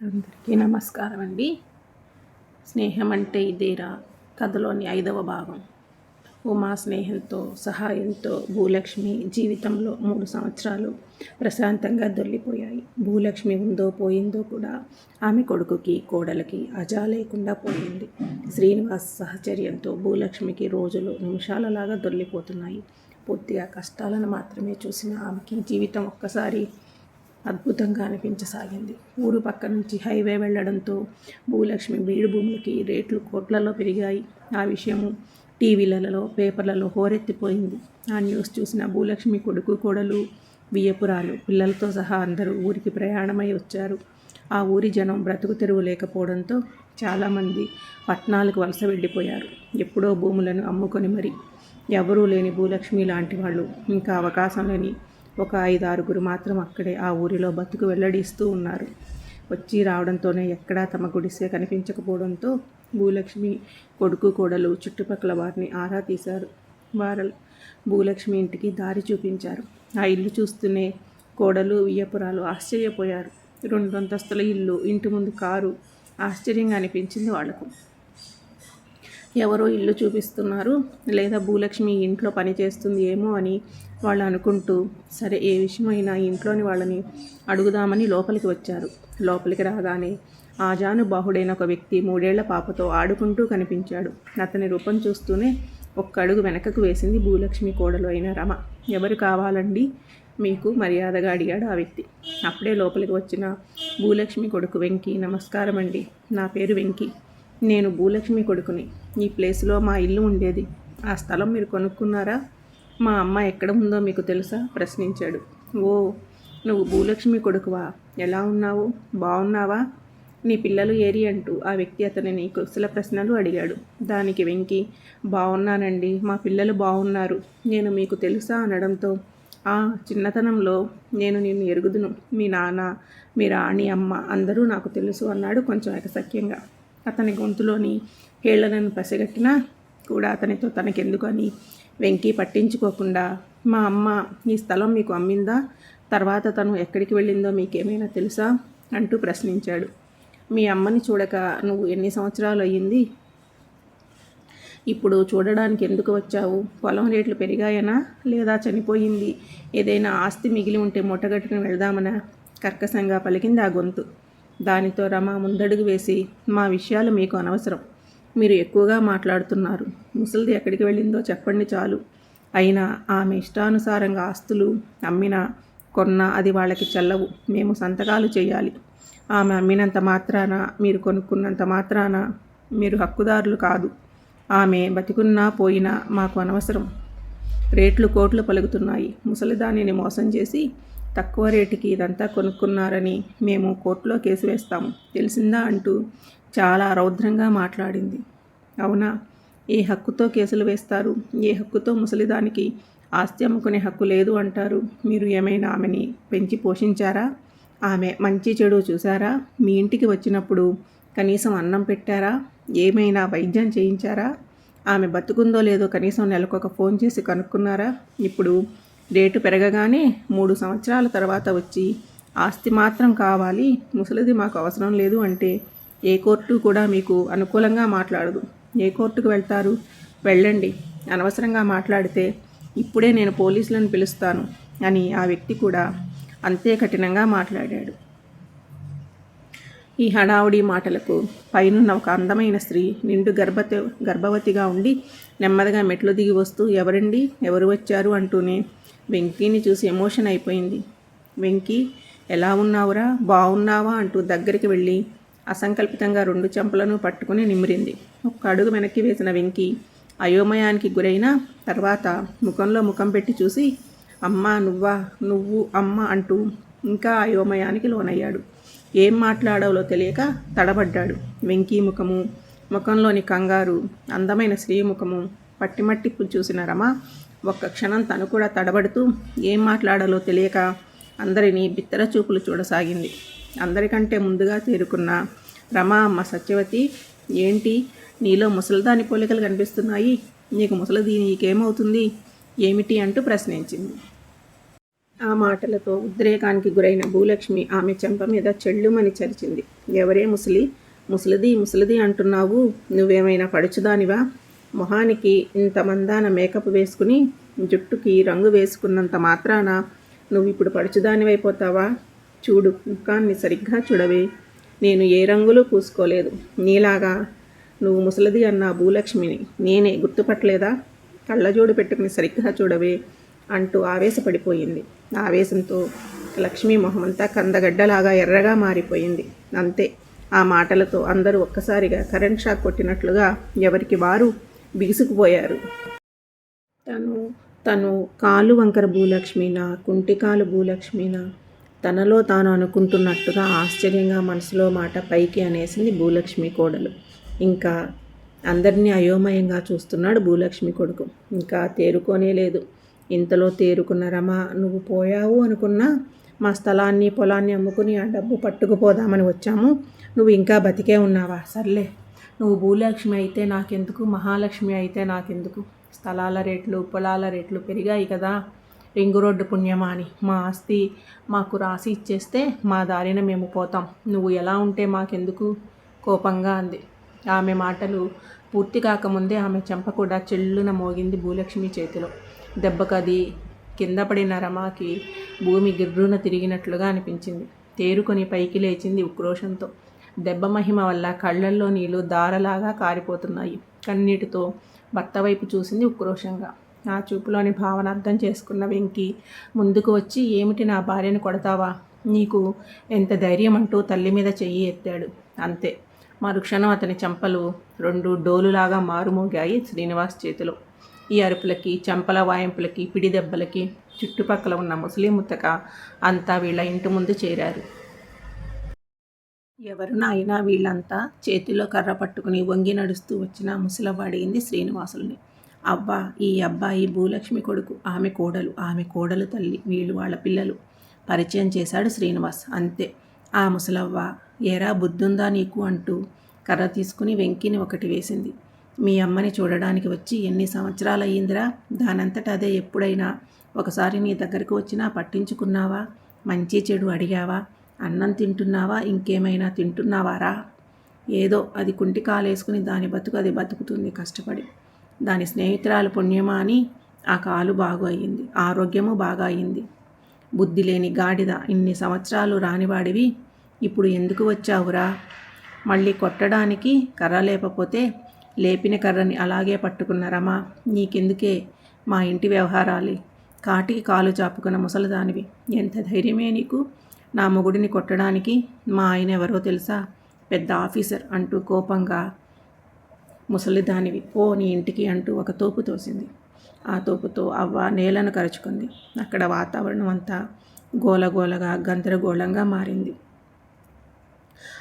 అందరికీ నమస్కారం అండి స్నేహం అంటే ఇదేరా కథలోని ఐదవ భాగం. ఉమా స్నేహంతో సహాయంతో భూలక్ష్మి జీవితంలో మూడు సంవత్సరాలు ప్రశాంతంగా దొల్లిపోయాయి భూలక్ష్మి ఉందో పోయిందో కూడా ఆమె కొడుకుకి కోడలకి అజా లేకుండా పోయింది. శ్రీనివాస్ సహచర్యంతో భూలక్ష్మికి రోజులు నిమిషాలలాగా దొల్లిపోతున్నాయి పూర్తిగా కష్టాలను మాత్రమే చూసిన ఆమెకి జీవితం ఒక్కసారి అద్భుతంగా అనిపించసాగింది. ఊరు పక్క నుంచి హైవే వెళ్ళడంతో భూలక్ష్మి బీడు భూములకి రేట్లు కోట్లలో పెరిగాయి. ఆ విషయము టీవీలలో పేపర్లలో హోరెత్తిపోయింది. ఆ న్యూస్ చూసిన భూలక్ష్మి కొడుకు కోడలు వియపురాలు పిల్లలతో సహా అందరూ ఊరికి ప్రయాణమై వచ్చారు. ఆ ఊరి జనం బ్రతుకు తెరువు లేకపోవడంతో చాలామంది పట్టణాలకు వలస వెళ్ళిపోయారు. ఎప్పుడో భూములను అమ్ముకొని మరి ఎవరూ లేని భూలక్ష్మి లాంటి వాళ్ళు ఇంకా అవకాశం లేని ఒక ఐదు ఆరుగురు మాత్రం అక్కడే ఆ ఊరిలో బతుకు వెల్లడిస్తూ ఉన్నారు. వచ్చి రావడంతోనే ఎక్కడా తమ గుడిసె కనిపించకపోవడంతో భూలక్ష్మి కొడుకు కోడలు చుట్టుపక్కల వారిని ఆరా తీశారు. వారు భూలక్ష్మి ఇంటికి దారి చూపించారు. ఆ ఇల్లు చూస్తూనే కోడలు వియ్యపురాలు ఆశ్చర్యపోయారు. రెండు అంతస్తుల ఇల్లు ఇంటి ముందు కారు. ఆశ్చర్యంగా అనిపించింది వాళ్ళకు. ఎవరో ఇల్లు చూపిస్తున్నారు. లేదా భూలక్ష్మి ఇంట్లో పని చేస్తుంది ఏమో అని వాళ్ళు అనుకుంటూ సరే ఏ విషయమైనా ఇంట్లోని వాళ్ళని అడుగుదామని లోపలికి వచ్చారు. లోపలికి రాగానే ఆజానుబాహుడైన ఒక వ్యక్తి మూడేళ్ళ పాపతో ఆడుకుంటూ కనిపించాడు. అతని రూపం చూస్తూనే ఒక్క అడుగు వెనకకు వేసింది భూలక్ష్మి కోడలు అయిన రమ. ఎవరు కావాలండి? మీకు మర్యాదగా అడిగాడు ఆ వ్యక్తి. అప్పుడే లోపలికి వచ్చిన భూలక్ష్మి కొడుకు వెంకి నమస్కారం అండి నా పేరు వెంకి. నేను భూలక్ష్మి కొడుకుని. ఈ ప్లేస్లో మా ఇల్లు ఉండేది. ఆ స్థలం మీరు కొనుక్కున్నారా? మా అమ్మ ఎక్కడ ఉందో మీకు తెలుసా? ప్రశ్నించాడు. ఓ నువ్వు భూలక్ష్మి కొడుకువా? ఎలా ఉన్నావు? బాగున్నావా నీ పిల్లలు ఏరి అంటూ ఆ వ్యక్తి అతనిని కుశల ప్రశ్నలు అడిగాడు. దానికి వెంకి బాగున్నానండి మా పిల్లలు బాగున్నారు నేను మీకు తెలుసా అనడంతో ఆ చిన్నతనంలో నేను నిన్ను ఎరుగుదును. మీ నాన్న మీ రాణి అమ్మ అందరూ నాకు తెలుసు అన్నాడు కొంచెం ఎకసఖ్యంగా అతని గొంతులోని హేళనను పసిగట్టినా కూడా అతనితో తనకెందుకు అని వెంకీ పట్టించుకోకుండా మా అమ్మ ఈ స్థలం మీకు అమ్మిందా? తర్వాత తను ఎక్కడికి వెళ్ళిందో మీకేమైనా తెలుసా? అంటూ ప్రశ్నించాడు. మీ అమ్మని చూడక నువ్వు ఎన్ని సంవత్సరాలు అయ్యింది? ఇప్పుడు చూడడానికి ఎందుకు వచ్చావు? పొలం రేట్లు పెరిగాయనా? లేదా చనిపోయింది? ఏదైనా ఆస్తి మిగిలి ఉంటే మూటగట్టుకుని వెళ్దామనా? కర్కశంగా పలికింది ఆ గొంతు. దానితో రమ ముందడుగు వేసి మా విషయాలు మీకు అనవసరం. మీరు ఎక్కువగా మాట్లాడుతున్నారు. ముసలిది ఎక్కడికి వెళ్ళిందో చెప్పండి చాలు. అయినా ఆమె ఇష్టానుసారంగా ఆస్తులు అమ్మినా కొన్నా అది వాళ్ళకి చెల్లవు. మేము సంతకాలు చేయాలి. ఆమె అమ్మినంత మాత్రాన మీరు కొనుక్కున్నంత మాత్రాన మీరు హక్కుదారులు కాదు. ఆమె బతికున్నా పోయినా మాకు అనవసరం. రేట్లు కోట్లు పలుకుతున్నాయి. ముసలిదానిని మోసం చేసి తక్కువ రేటుకి ఇదంతా కొనుక్కున్నారని మేము కోర్టులో కేసు వేస్తాము. తెలిసిందా అంటూ చాలా రౌద్రంగా మాట్లాడింది. అవునా? ఏ హక్కుతో కేసులు వేస్తారు? ఏ హక్కుతో ముసలిదానికి ఆస్తి అమ్ముకునే హక్కు లేదు అంటారు? మీరు ఏమైనా ఆమెని పెంచి పోషించారా? ఆమె మంచి చెడు చూసారా మీ ఇంటికి వచ్చినప్పుడు కనీసం అన్నం పెట్టారా? ఏమైనా వైద్యం చేయించారా? ఆమె బతుకుందో లేదో కనీసం నెలకొక ఫోన్ చేసి కనుక్కున్నారా? ఇప్పుడు రేటు పెరగగానే మూడు సంవత్సరాల తర్వాత వచ్చి ఆస్తి మాత్రం కావాలి ముసలిది మాకు అవసరం లేదు అంటే ఏ కోర్టు కూడా మీకు అనుకూలంగా మాట్లాడదు. ఏ కోర్టుకు వెళ్తారు? వెళ్ళండి. అనవసరంగా మాట్లాడితే ఇప్పుడే నేను పోలీసులను పిలుస్తాను అని ఆ వ్యక్తి కూడా అంతే కఠినంగా మాట్లాడాడు. ఈ హడావుడి మాటలకు పైనున్న ఒక అందమైన స్త్రీ నిండు గర్భత గర్భవతిగా ఉండి నెమ్మదిగా మెట్లు దిగి వస్తూ ఎవరండి? ఎవరు వచ్చారు? అంటూనే వెంకీని చూసి ఎమోషన్ అయిపోయింది. వెంకీ ఎలా ఉన్నావురా? బాగున్నావా అంటూ దగ్గరికి వెళ్ళి అసంకల్పితంగా రెండు చెంపలను పట్టుకుని నిమిరింది. ఒక్క అడుగు వెనక్కి వేసిన వెంకీ అయోమయానికి గురైన తర్వాత ముఖంలో ముఖం పెట్టి చూసి అమ్మ నువ్వా? నువ్వు అమ్మ అంటూ ఇంకా అయోమయానికి లోనయ్యాడు. ఏం మాట్లాడాలో తెలియక తడబడ్డాడు. వెంకీ ముఖము ముఖంలోని కంగారు అందమైన స్త్రీ ముఖము పట్టిమట్టి చూసిన రమ ఒక్క క్షణం తను కూడా తడబడుతూ ఏం మాట్లాడాలో తెలియక అందరినీ బిత్తర చూపులు చూడసాగింది. అందరికంటే ముందుగా తేరుకున్న రమా అమ్మ సత్యవతి ఏంటి? నీలో ముసలిదాని పోలికలు కనిపిస్తున్నాయి. నీకు ముసలిది నీకేమవుతుంది? ఏమిటి? అంటూ ప్రశ్నించింది. ఆ మాటలతో ఉద్రేకానికి గురైన భూలక్ష్మి ఆమె చెంప మీద చెళ్ళుమని చరిచింది. ఎవరే ముసలి? ముసలిది ముసలిది అంటున్నావు. నువ్వేమైనా పడుచుదానివా? మొహానికి ఇంత మందాన మేకప్ వేసుకుని జుట్టుకి రంగు వేసుకున్నంత మాత్రాన నువ్వు ఇప్పుడు పడుచుదానివైపోతావా? చూడు ముఖాన్ని సరిగ్గా చూడవే. నేను ఏ రంగులు పూసుకోలేదు. నీలాగా నువ్వు ముసలిది అన్న భూలక్ష్మిని నేనే గుర్తుపట్టలేదా? కళ్ళజోడు పెట్టుకుని సరిగ్గా చూడవే అంటూ ఆవేశపడిపోయింది. ఆవేశంతో లక్ష్మీ మొహమంతా కందగడ్డలాగా ఎర్రగా మారిపోయింది. అంతే ఆ మాటలతో అందరూ ఒక్కసారిగా కరెంట్ షాక్ కొట్టినట్లుగా ఎవరికి వారు బిగుసుకుపోయారు. తను తను కాలు వంకర భూలక్ష్మినా కుంటికాలు భూలక్ష్మినా? తనలో తాను అనుకుంటున్నట్టుగా ఆశ్చర్యంగా మనసులో మాట పైకి అనేసింది భూలక్ష్మి కోడలు. ఇంకా అందరినీ అయోమయంగా చూస్తున్నాడు భూలక్ష్మి కొడుకు. ఇంకా తేరుకోనే లేదు. ఇంతలో తేరుకున్న రమ నువ్వు పోయావు అనుకున్నా మా స్థలాన్ని పొలాన్ని అమ్ముకుని ఆ డబ్బు పట్టుకుపోదామని వచ్చాము. నువ్వు ఇంకా బతికే ఉన్నావా? సర్లే. నువ్వు భూలక్ష్మి అయితే నాకెందుకు? మహాలక్ష్మి అయితే నాకెందుకు? స్థలాల రేట్లు పొలాల రేట్లు పెరిగాయి కదా. రింగు రోడ్డు పుణ్యమా అని మా ఆస్తి మాకు రాసి ఇచ్చేస్తే మా దారిన మేము పోతాం. నువ్వు ఎలా ఉంటే మాకెందుకు? కోపంగా అంది. ఆమె మాటలు పూర్తి కాకముందే ఆమె చెంప కూడా చెల్లున మోగింది భూలక్ష్మి చేతిలో. దెబ్బకది కింద పడిన రమాకి భూమి గిర్రున తిరిగినట్లుగా అనిపించింది. తేరుకొని పైకి లేచింది ఉక్రోషంతో. దెబ్బ మహిమ వల్ల కళ్ళల్లో నీళ్ళు దారలాగా కారిపోతున్నాయి. కన్నీటితో భర్త వైపు చూసింది ఉక్రోషంగా. ఆ చూపులోని భావన అర్థం చేసుకున్న వెంకి ముందుకు వచ్చి ఏమిటి నా భార్యను కొడతావా? నీకు ఎంత ధైర్యం అంటూ తల్లి మీద చెయ్యి ఎత్తాడు. అంతే. మరుక్షణం అతని చెంపలు రెండు డోలులాగా మారుమోగాయి శ్రీనివాస్ చేతిలో. ఈ అరుపులకి చెంపల వాయింపులకి పిడి దెబ్బలకి చుట్టుపక్కల ఉన్న ముస్లిం ముత్తక అంతా వీళ్ళ ఇంటి ముందు చేరారు. ఎవరు నాయనా వీళ్ళంతా చేతిలో కర్ర పట్టుకుని వంగి నడుస్తూ వచ్చిన ముసలవ్వ శ్రీనివాసుల్ని. అబ్బా ఈ అబ్బాయి భూలక్ష్మి కొడుకు ఆమె కోడలు ఆమె కోడలు తల్లి వీళ్ళు వాళ్ళ పిల్లలు. పరిచయం చేశాడు శ్రీనివాస్. అంతే. ఆ ముసలవ్వ ఏరా బుద్ధుందా నీకు? అంటూ కర్ర తీసుకుని వెంకిని ఒకటి వేసింది. మీ అమ్మని చూడడానికి వచ్చి ఎన్ని సంవత్సరాలు అయ్యిందిరా దానంతట అదే ఎప్పుడైనా ఒకసారి నీ దగ్గరకు వచ్చినా పట్టించుకున్నావా? మంచి చెడు అడిగావా? అన్నం తింటున్నావా? ఇంకేమైనా తింటున్నావారా? ఏదో అది కుంటి కాలేసుకుని దాని బతుకు అది బతుకుతుంది కష్టపడి. దాని స్నేహితురాలు పుణ్యమా అని ఆ కాలు బాగు అయ్యింది. ఆరోగ్యము బాగా అయింది బుద్ధి లేని గాడిద ఇన్ని సంవత్సరాలు రానివాడివి. ఇప్పుడు ఎందుకు వచ్చావురా? మళ్ళీ కొట్టడానికి కర్ర లేకపోతే లేపిన కర్రని అలాగే పట్టుకున్న రమ నీకెందుకే? మా ఇంటి వ్యవహారాలు. కాటికి కాలు చాపుకున్న ముసలిదానివి. ఎంత ధైర్యమే నీకు? నా మొగుడిని కొట్టడానికి మా ఆయన ఎవరో తెలుసా? పెద్ద ఆఫీసర్ అంటూ కోపంగా ముసలిదానివి. ఓ నీ ఇంటికి అంటూ ఒక తోపు తోసింది. ఆ తోపుతో అవ్వ నేలను కరుచుకుంది. అక్కడ వాతావరణం అంతా గోలగోలగా గందరగోళంగా మారింది.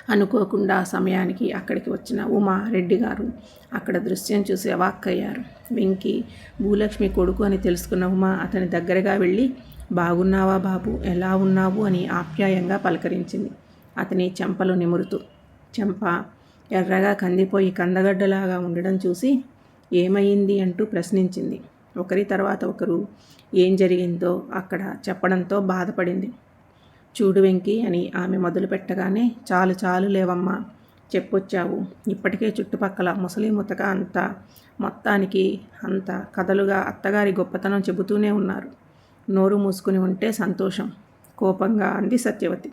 అనుకోకుండా సమయానికి అక్కడికి వచ్చిన ఉమా రెడ్డి గారు అక్కడ దృశ్యం చూసి అవాక్కయ్యారు. వెంకి భూలక్ష్మి కొడుకు అని తెలుసుకున్న ఉమా అతని దగ్గరగా వెళ్ళి బాగున్నావా బాబు? ఎలా ఉన్నావు? అని ఆప్యాయంగా పలకరించింది. అతని చెంపలు నిమురుతూ. చెంప ఎర్రగా కందిపోయి కందగడ్డలాగా ఉండడం చూసి ఏమైంది అంటూ ప్రశ్నించింది. ఒకరి తర్వాత ఒకరు ఏం జరిగిందో అక్కడ చెప్పడంతో బాధపడింది. చూడు వెంకి అని ఆమె మొదలు పెట్టగానే చాలు చాలు లేవమ్మా చెప్పొచ్చావు. ఇప్పటికే చుట్టుపక్కల ముసలి ముతక అంతా మొత్తానికి అంత కథలుగా అత్తగారి గొప్పతనం చెబుతూనే ఉన్నారు. నోరు మూసుకుని ఉంటే సంతోషం కోపంగా అంది సత్యవతి.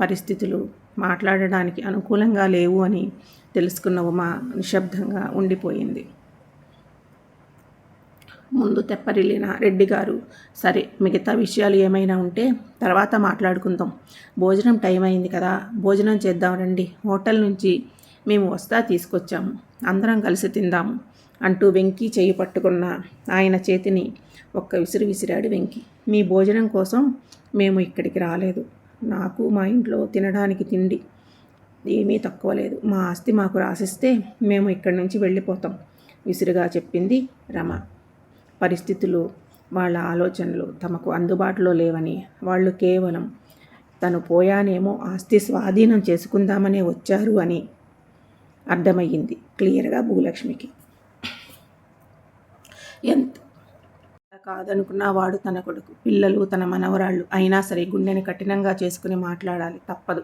పరిస్థితులు మాట్లాడడానికి అనుకూలంగా లేవు అని తెలుసుకున్న ఉమా నిశ్శబ్దంగా ఉండిపోయింది. ముందు తెప్పరిల్లిన రెడ్డి గారు సరే మిగతా విషయాలు ఏమైనా ఉంటే తర్వాత మాట్లాడుకుందాం. భోజనం టైం అయింది కదా భోజనం చేద్దాం రండి. హోటల్ నుంచి మేము వస్తా తీసుకొచ్చాము. అందరం కలిసి తిందాము. అంటూ వెంకీ చేయి పట్టుకున్న ఆయన చేతిని ఒక్క విసిరి విసిరాడు వెంకి. మీ భోజనం కోసం మేము ఇక్కడికి రాలేదు. నాకు మా ఇంట్లో తినడానికి తిండి ఏమీ తక్కువ లేదు. మా ఆస్తి మాకు రాసిస్తే మేము ఇక్కడి నుంచి వెళ్ళిపోతాం విసిరిగా చెప్పింది రమ. పరిస్థితులు వాళ్ళ ఆలోచనలు తమకు అందుబాటులో లేవని వాళ్ళు కేవలం తను పోయానేమో ఆస్తి స్వాధీనం చేసుకుందామనే వచ్చారు అని అర్థమయ్యింది క్లియర్గా భూలక్ష్మికి. ఎంత కాదనుకున్నా వాడు తన కొడుకు పిల్లలు తన మనవరాళ్ళు అయినా సరే గుండెని కఠినంగా చేసుకుని మాట్లాడాలి. తప్పదు.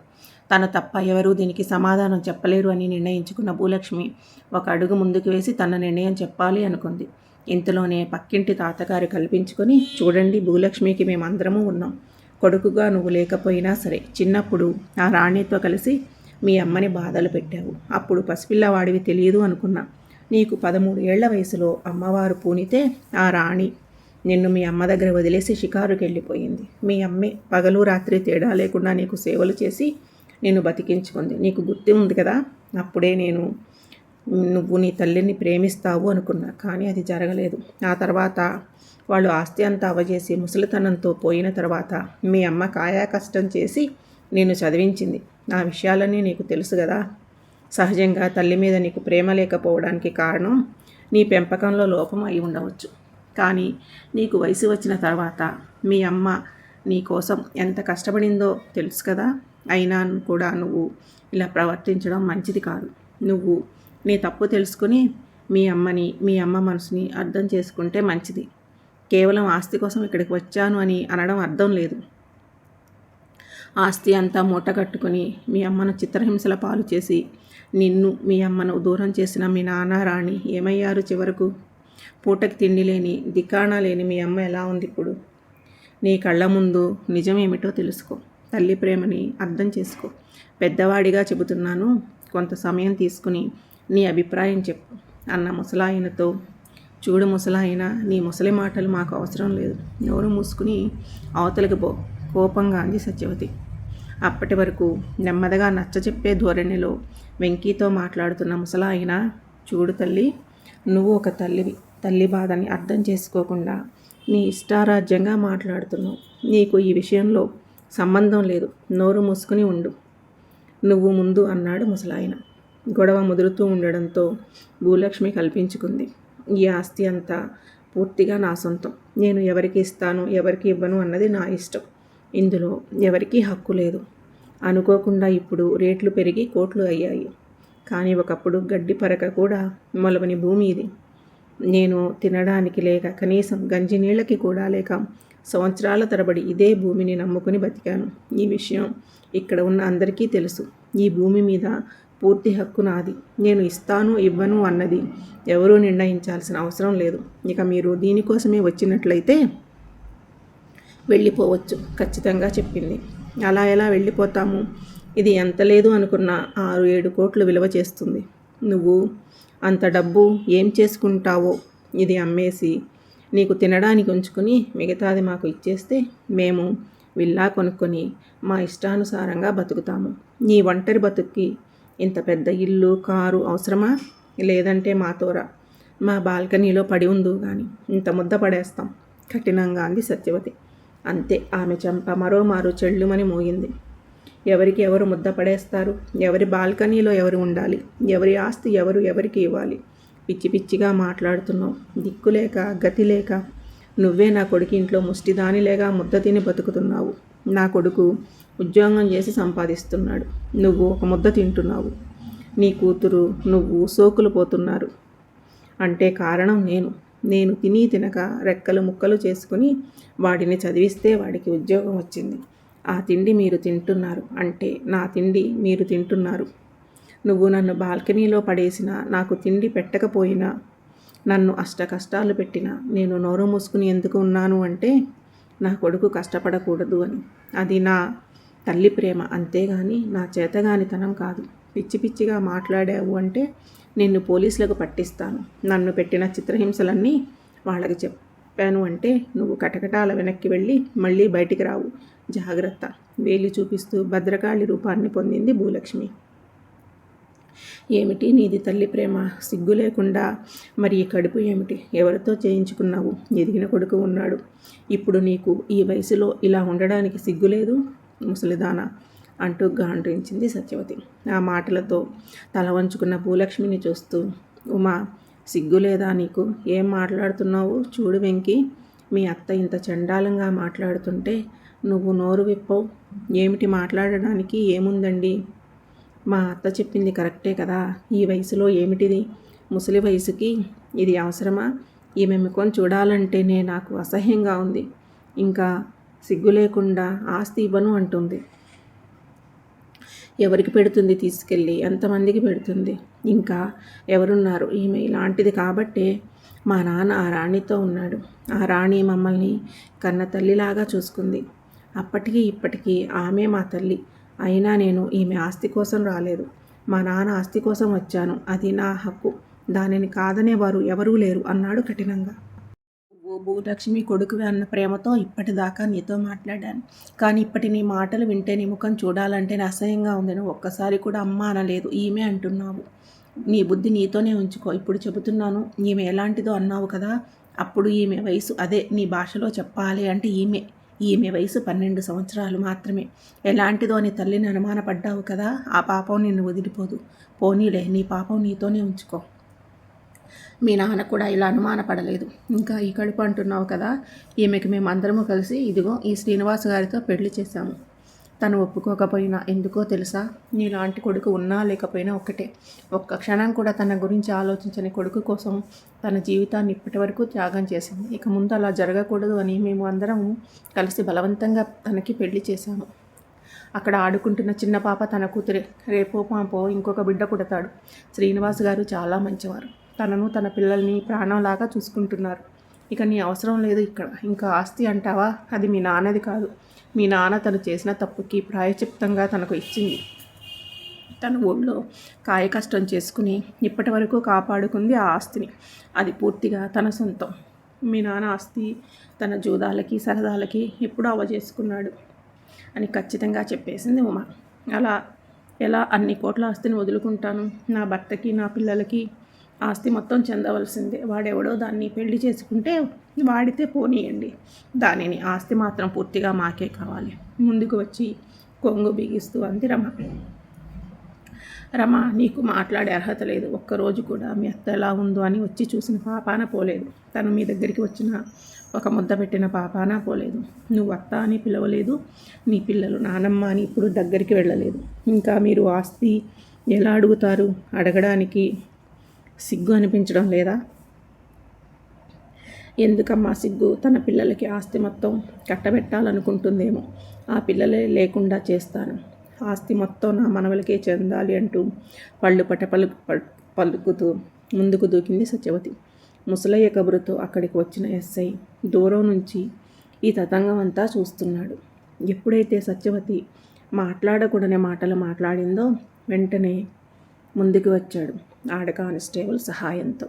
తను తప్ప ఎవరూ దీనికి సమాధానం చెప్పలేరు అని నిర్ణయించుకున్న భూలక్ష్మి ఒక అడుగు ముందుకు వేసి తన నిర్ణయం చెప్పాలి అనుకుంది. ఇంతలోనే పక్కింటి తాతగారు కల్పించుకొని చూడండి భూలక్ష్మికి మేమందరము ఉన్నాం. కొడుకుగా నువ్వు లేకపోయినా సరే చిన్నప్పుడు ఆ రాణితో కలిసి మీ అమ్మని బాధలు పెట్టావు. అప్పుడు పసిపిల్లవాడివి తెలియదు అనుకున్నా. నీకు పదమూడు ఏళ్ళ వయసులో అమ్మవారు పూనితే ఆ రాణి నిన్ను మీ అమ్మ దగ్గర వదిలేసి షికారుకి వెళ్ళిపోయింది మీ అమ్మే పగలు రాత్రి తేడా లేకుండా నీకు సేవలు చేసి నిన్ను బతికించుకుంది. నీకు గుర్తు ఉంది కదా? అప్పుడే నేను నువ్వు నీ తల్లిని ప్రేమిస్తావు అనుకున్నా కానీ అది జరగలేదు. ఆ తర్వాత వాళ్ళు ఆస్తి అంతా అవజేసి ముసలితనంతో పోయిన తర్వాత మీ అమ్మ కాయా కష్టం చేసి నేను చదివించింది. నా విషయాలన్నీ నీకు తెలుసు కదా? సహజంగా తల్లి మీద నీకు ప్రేమ లేకపోవడానికి కారణం నీ పెంపకంలో లోపం అయి ఉండవచ్చు. కానీ నీకు వయసు వచ్చిన తర్వాత మీ అమ్మ నీ కోసం ఎంత కష్టపడిందో తెలుసు కదా. అయినా కూడా నువ్వు ఇలా ప్రవర్తించడం మంచిది కాదు. నువ్వు నీ తప్పు తెలుసుకుని మీ అమ్మని మీ అమ్మ మనసుని అర్థం చేసుకుంటే మంచిది. కేవలం ఆస్తి కోసం ఇక్కడికి వచ్చాను అని అనడం అర్థం లేదు. ఆస్తి అంతా మూట కట్టుకుని మీ అమ్మను చిత్రహింసల పాలు చేసి నిన్ను మీ అమ్మను దూరం చేసిన మీ నాన్న రాణి ఏమయ్యారు చివరకు? పూటకి తిండి లేని దిక్కాణ లేని మీ అమ్మ ఎలా ఉంది ఇప్పుడు? నీ కళ్ళ ముందు నిజమేమిటో తెలుసుకో. తల్లి ప్రేమని అర్థం చేసుకో. పెద్దవాడిగా చెబుతున్నాను కొంత సమయం తీసుకుని నీ అభిప్రాయం చెప్పు అన్న ముసలాయనతో. చూడు ముసలాయన నీ ముసలి మాటలు మాకు అవసరం లేదు. నోరు మూసుకుని అవతలకి పో. కోపంగా అంది సత్యవతి. అప్పటి వరకు నెమ్మదిగా నచ్చచెప్పే ధోరణిలో వెంకీతో మాట్లాడుతున్న ముసలాయన చూడు తల్లి నువ్వు ఒక తల్లివి తల్లి బాధని అర్థం చేసుకోకుండా నీ ఇష్టారాజ్యంగా మాట్లాడుతున్నావు. నీకు ఈ విషయంలో సంబంధం లేదు. నోరు మూసుకుని ఉండు. నువ్వు ముందు అన్నాడు ముసలాయన గొడవ ముదురుతూ ఉండడంతో భూలక్ష్మి కల్పించుకుంది. ఈ ఆస్తి అంతా పూర్తిగా నా సొంతం. నేను ఎవరికి ఇస్తాను ఎవరికి ఇవ్వను అన్నది నా ఇష్టం. ఇందులో ఎవరికీ హక్కు లేదు. అనుకోకుండా ఇప్పుడు రేట్లు పెరిగి కోట్లు అయ్యాయి. కానీ ఒకప్పుడు గడ్డి పరక కూడా మొలవని భూమి ఇది. నేను తినడానికి లేక కనీసం గంజి నీళ్ళకి కూడా లేక సంవత్సరాల తరబడి ఇదే భూమిని నమ్ముకుని బతికాను. ఈ విషయం ఇక్కడ ఉన్న అందరికీ తెలుసు. ఈ భూమి మీద పూర్తి హక్కు నాది. నేను ఇస్తాను ఇవ్వను అన్నది ఎవరూ నిర్ణయించాల్సిన అవసరం లేదు. ఇక మీరు దీనికోసమే వచ్చినట్లయితే వెళ్ళిపోవచ్చు ఖచ్చితంగా చెప్పింది. అలా ఎలా వెళ్ళిపోతాము? ఇది ఎంత లేదు అనుకున్న ఆరు ఏడు కోట్లు విలువ చేస్తుంది. నువ్వు అంత డబ్బు ఏం చేసుకుంటావో ఇది అమ్మేసి నీకు తినడానికి ఉంచుకుని మిగతాది మాకు ఇచ్చేస్తే మేము విల్లా కొనుక్కొని మా ఇష్టానుసారంగా బతుకుతాము. నీ ఒంటరి బతుక్కి ఇంత పెద్ద ఇల్లు కారు అవసరమా? లేదంటే మాతోరా మా బాల్కనీలో పడి ఉందో కానీ ఇంత ముద్ద పడేస్తాం. కఠినంగా అంది సత్యవతి. అంతే. ఆమె చెంప మరోమారు చెళ్ళుమని మోగింది. ఎవరికి ఎవరు ముద్ద పడేస్తారు? ఎవరి బాల్కనీలో ఎవరు ఉండాలి? ఎవరి ఆస్తి ఎవరు ఎవరికి ఇవ్వాలి? పిచ్చి పిచ్చిగా మాట్లాడుతున్నావు. దిక్కులేక గతి లేక నువ్వే నా కొడుకు ఇంట్లో ముష్టిదానిలేగా ముద్ద తిని బతుకుతున్నావు. నా కొడుకు ఉద్యోగం చేసి సంపాదిస్తున్నాడు. నువ్వు ఒక ముద్ద తింటున్నావు. నీ కూతురు నువ్వు సోకులు పోతున్నారు. అంటే కారణం నేను. నేను తిని తినక రెక్కలు ముక్కలు చేసుకుని వాడిని చదివిస్తే వాడికి ఉద్యోగం వచ్చింది. ఆ తిండి మీరు తింటున్నారు అంటే నా తిండి మీరు తింటున్నారు. నువ్వు నన్ను బాల్కనీలో పడేసిన నాకు తిండి పెట్టకపోయినా నన్ను అష్ట కష్టాలు పెట్టినా నేను నోరు మూసుకుని ఎందుకు ఉన్నాను అంటే నా కొడుకు కష్టపడకూడదు అని. అది నా తల్లి ప్రేమ అంతేగాని నా చేతగానితనం కాదు. పిచ్చి పిచ్చిగా మాట్లాడావు అంటే నిన్ను పోలీసులకు పట్టిస్తాను. నన్ను పెట్టిన చిత్రహింసలన్నీ వాళ్ళకి చెప్పాను అంటే నువ్వు కటకటాల వెనక్కి వెళ్ళి మళ్ళీ బయటికి రావు. జాగ్రత్త. వేలి చూపిస్తూ భద్రకాళి రూపాన్ని పొందింది భూలక్ష్మి. ఏమిటి నీది తల్లి ప్రేమ? సిగ్గు లేకుండా? మరి ఈ కడుపు ఏమిటి? ఎవరితో చేయించుకున్నావు? ఎదిగిన కొడుకు ఉన్నాడు. ఇప్పుడు నీకు ఈ వయసులో ఇలా ఉండడానికి సిగ్గు లేదు? ముసలిదానా అంటూ గాండ్రించింది సత్యవతి. ఆ మాటలతో తల వంచుకున్న భూలక్ష్మిని చూస్తూ ఉమా సిగ్గు లేదా నీకు? ఏం మాట్లాడుతున్నావు? చూడు వెంకి మీ అత్త ఇంత చండాలంగా మాట్లాడుతుంటే నువ్వు నోరు విప్పవు. ఏమిటి మాట్లాడడానికి ఏముందండి? మా అత్త చెప్పింది కరెక్టే కదా. ఈ వయసులో ఏమిటిది? ముసలి వయసుకి ఇది అవసరమా? ఈమె ముఖం చూడాలంటేనే నాకు అసహ్యంగా ఉంది. ఇంకా సిగ్గు లేకుండా ఆస్తి ఇవ్వను అంటుంది. ఎవరికి పెడుతుంది తీసుకెళ్ళి? ఎంతమందికి పెడుతుంది? ఇంకా ఎవరున్నారు? ఈమె ఇలాంటిది కాబట్టే మా నాన్న ఆ రాణితో ఉన్నాడు. ఆ రాణి మమ్మల్ని కన్న తల్లిలాగా చూసుకుంది. అప్పటికి ఇప్పటికీ ఆమె మా తల్లి. అయినా నేను ఈమె ఆస్తి కోసం రాలేదు. మా నాన్న ఆస్తి కోసం వచ్చాను. అది నా హక్కు. దానిని కాదనేవారు ఎవరూ లేరు అన్నాడు కఠినంగా. ఓ భూలక్ష్మి కొడుకువి అన్న ప్రేమతో ఇప్పటిదాకా నీతో మాట్లాడాను. కానీ ఇప్పటి నీ మాటలు వింటే నీ ముఖం చూడాలంటే అసహ్యంగా ఉంది. నువ్వు ఒక్కసారి కూడా అమ్మ అనలేదు. ఈమె అంటున్నావు. నీ బుద్ధి నీతోనే ఉంచుకో. ఇప్పుడు చెబుతున్నాను ఈమె ఎలాంటిదో అన్నావు కదా అప్పుడు ఈమె వయసు అదే నీ భాషలో చెప్పాలి అంటే ఈమె. ఈమె వయసు పన్నెండు సంవత్సరాలు మాత్రమే. ఎలాంటిదో అని తల్లిని అనుమానపడ్డావు కదా ఆ పాపం నిన్ను వదిలిపోదు. పోనీలే నీ పాపం నీతోనే ఉంచుకో. మీ నాన్న కూడా ఇలా అనుమానపడలేదు. ఇంకా ఈ కడుపు అంటున్నావు కదా ఈమెకి మేము అందరము కలిసి ఇదిగో ఈ శ్రీనివాస్ గారితో పెళ్ళి చేశాము. తను ఒప్పుకోకపోయినా ఎందుకో తెలుసా? నీలాంటి కొడుకు ఉన్నా లేకపోయినా ఒక్కటే. ఒక్క క్షణం కూడా తన గురించి ఆలోచించని కొడుకు కోసం తన జీవితాన్ని ఇప్పటి వరకు త్యాగం చేసింది. ఇక ముందు అలా జరగకూడదు అని మేము అందరం కలిసి బలవంతంగా తనకి పెళ్ళి చేశాము. అక్కడ ఆడుకుంటున్న చిన్న పాప తన కూతురే. రేపో పాపో ఇంకొక బిడ్డ పుడతాడు. శ్రీనివాస్ గారు చాలా మంచివారు. తనను తన పిల్లల్ని ప్రాణంలాగా చూసుకుంటున్నారు. ఇక నీ అవసరం లేదు ఇక్కడ. ఇంకా ఆస్తి అంటావా? అది మీ నాన్నది కాదు. మీ నాన్న తను చేసిన తప్పుకి ప్రాయచిప్తంగా తనకు ఇచ్చింది. తన ఊళ్ళో కాయ కష్టం చేసుకుని ఇప్పటి వరకు కాపాడుకుంది ఆ ఆస్తిని. అది పూర్తిగా తన సొంతం. మీ నాన్న ఆస్తి తన జూదాలకి సరదాలకి ఎప్పుడూ అవ చేసుకున్నాడు అని ఖచ్చితంగా చెప్పేసింది ఉమా. అలా ఎలా అన్ని కోట్ల ఆస్తిని వదులుకుంటాను? నా భర్తకి నా పిల్లలకి ఆస్తి మొత్తం చెందవలసిందే. వాడెవడో దాన్ని పెళ్ళి చేసుకుంటే వాడితే పోనీయండి. దానిని ఆస్తి మాత్రం పూర్తిగా మాకే కావాలి. ముందుకు వచ్చి కొంగు బిగిస్తూ అంది రమ. రమ నీకు మాట్లాడే అర్హత లేదు. ఒక్కరోజు కూడా మీ అత్త ఎలా ఉందో అని వచ్చి చూసిన పాపాన పోలేదు. తను మీ దగ్గరికి వచ్చిన ఒక ముద్ద పెట్టిన పాపాన పోలేదు. నువ్వు అత్త అని పిలవలేదు. నీ పిల్లలు నానమ్మ అని ఇప్పుడు దగ్గరికి వెళ్ళలేదు. ఇంకా మీరు ఆస్తి ఎలా అడుగుతారు? అడగడానికి సిగ్గు అనిపించడం లేదా? ఎందుకమ్మా సిగ్గు? తన పిల్లలకి ఆస్తి మొత్తం కట్టబెట్టాలనుకుంటుందేమో. ఆ పిల్లలే లేకుండా చేస్తాను. ఆస్తి మొత్తం నా మనవలకే చెందాలి అంటూ పళ్ళు పట పలు పలుకుతూ ముందుకు దూకింది సత్యవతి. ముసలయ్య కబురుతో అక్కడికి వచ్చిన ఎస్ఐ దూరం నుంచి ఈ తతంగం అంతా చూస్తున్నాడు. ఎప్పుడైతే సత్యవతి మాట్లాడకూడని మాటలు మాట్లాడిందో వెంటనే ముందుకు వచ్చాడు. ఆడ కానిస్టేబుల్ సహాయంతో.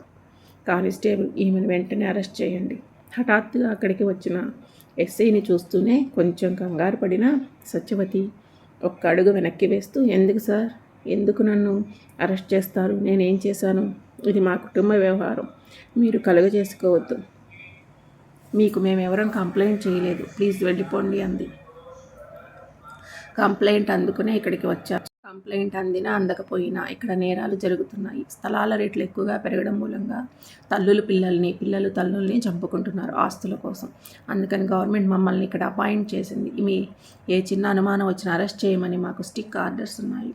కానిస్టేబుల్ ఈమెను వెంటనే అరెస్ట్ చేయండి. హఠాత్తుగా అక్కడికి వచ్చిన ఎస్ఐని చూస్తూనే కొంచెం కంగారు పడిన సత్యవతి ఒక్క అడుగు వెనక్కి వేస్తూ ఎందుకు సార్? ఎందుకు నన్ను అరెస్ట్ చేస్తారు? నేనేం చేశాను? ఇది మా కుటుంబ వ్యవహారం. మీరు కలుగ చేసుకోవద్దు. మీకు మేమెవరం కంప్లైంట్ చేయలేదు. ప్లీజ్ వెళ్ళిపోండి అంది. కంప్లైంట్ అందుకునే ఇక్కడికి వచ్చారు కంప్లైంట్ అందినా అందకపోయినా ఇక్కడ నేరాలు జరుగుతున్నాయి. స్థలాల రేట్లు ఎక్కువగా పెరగడం మూలంగా తల్లులు పిల్లల్ని పిల్లలు తల్లుల్ని చంపుకుంటున్నారు ఆస్తుల కోసం. అందుకని గవర్నమెంట్ మమ్మల్ని ఇక్కడ అపాయింట్ చేసింది. మీ ఏ చిన్న అనుమానం వచ్చినా అరెస్ట్ చేయమని మాకు స్టిక్ ఆర్డర్స్ ఉన్నాయి.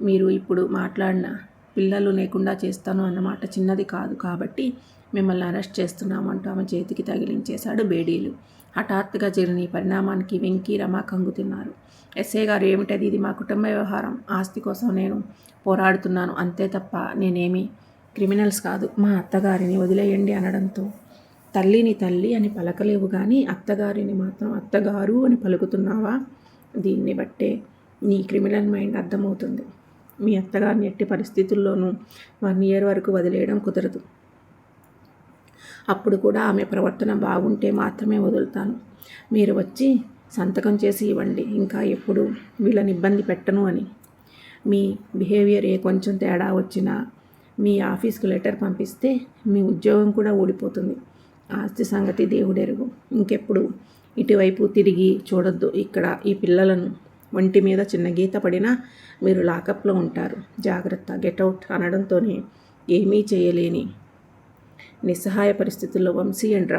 మీరు ఇప్పుడు మాట్లాడిన పిల్లలు లేకుండా చేస్తాను అన్నమాట చిన్నది కాదు కాబట్టి మిమ్మల్ని అరెస్ట్ చేస్తున్నామంటూ ఆమె చేతికి తగిలించేశాడు బేడీలు. హఠాత్తుగా జరిగిన ఈ పరిణామానికి వెంకీ రమ కంగుతున్నారు. ఎస్ఐ గారు ఏమిటది? ఇది మా కుటుంబ వ్యవహారం. ఆస్తి కోసం నేను పోరాడుతున్నాను. అంతే తప్ప నేనేమి క్రిమినల్స్ కాదు. మా అత్తగారిని వదిలేయండి అనడంతో. తల్లిని తల్లి అని పలకలేవు కానీ అత్తగారిని మాత్రం అత్తగారు అని పలుకుతున్నావా? దీన్ని బట్టే నీ క్రిమినల్ మైండ్ అర్థమవుతుంది. మీ అత్తగారిని ఎట్టి పరిస్థితుల్లోనూ వన్ ఇయర్ వరకు వదిలేయడం కుదరదు. అప్పుడు కూడా ఆమె ప్రవర్తన బాగుంటే మాత్రమే వదులుతాను. మీరు వచ్చి సంతకం చేసి ఇవ్వండి. ఇంకా ఎప్పుడు వీళ్ళని ఇబ్బంది పెట్టను అని. మీ బిహేవియర్ ఏ కొంచెం తేడా వచ్చినా మీ ఆఫీస్కి లెటర్ పంపిస్తే మీ ఉద్యోగం కూడా ఊడిపోతుంది. ఆస్తి సంగతి దేవుడెరుగు. ఇంకెప్పుడు ఇటువైపు తిరిగి చూడొద్దు. ఇక్కడ ఈ పిల్లలను ఒంటి మీద చిన్న గీత పడినా మీరు లాకప్లో ఉంటారు. జాగ్రత్త. గెటౌట్ అనడంతోనే ఏమీ చేయలేని నిస్సహాయ పరిస్థితుల్లో వంశీ అండ్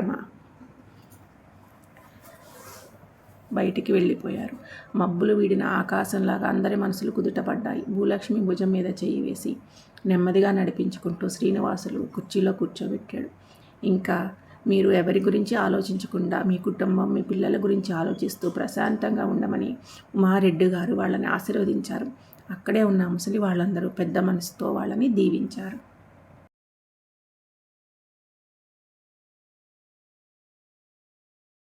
బయటికి వెళ్ళిపోయారు. మబ్బులు వీడిన ఆకాశంలాగా అందరి మనసులు కుదుటపడ్డాయి. భూలక్ష్మి భుజం మీద చేయి వేసి నెమ్మదిగా నడిపించుకుంటూ శ్రీనివాసులు కుర్చీలో కూర్చోబెట్టాడు. ఇంకా మీరు ఎవరి గురించి ఆలోచించకుండా మీ కుటుంబం మీ పిల్లల గురించి ఆలోచిస్తూ ప్రశాంతంగా ఉండమని ఉమారెడ్డి గారు వాళ్ళని ఆశీర్వదించారు. అక్కడే ఉన్న ముసలి వాళ్ళందరూ పెద్ద మనసుతో వాళ్ళని దీవించారు.